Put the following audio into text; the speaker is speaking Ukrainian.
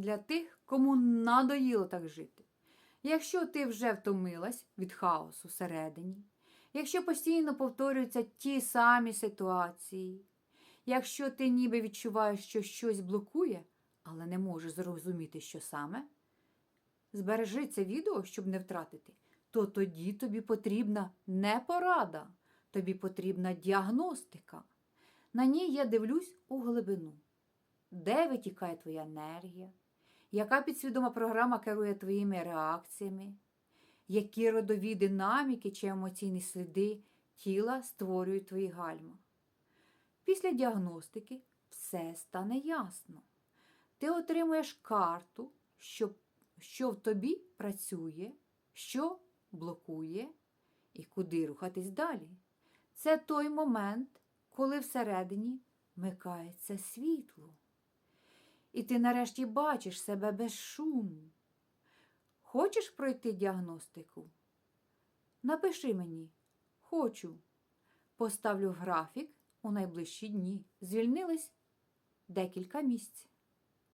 для тих, кому надоїло так жити. Якщо ти вже втомилась від хаосу всередині, якщо постійно повторюються ті самі ситуації, якщо ти ніби відчуваєш, що щось блокує, але не можеш зрозуміти, що саме, збережи це відео, щоб не втратити, то тоді тобі потрібна не порада, тобі потрібна діагностика. На ній я дивлюсь у глибину, де витікає твоя енергія, яка підсвідома програма керує твоїми реакціями, які родові динаміки чи емоційні сліди тіла створюють твої гальма. Після діагностики все стане ясно. Ти отримуєш карту, що, що в тобі працює, що блокує і куди рухатись далі. Це той момент, коли всередині вмикається світло. І ти нарешті бачиш себе без шуму. Хочеш пройти діагностику? Напиши мені, хочу. Поставлю графік у найближчі дні. Звільнились декілька місць.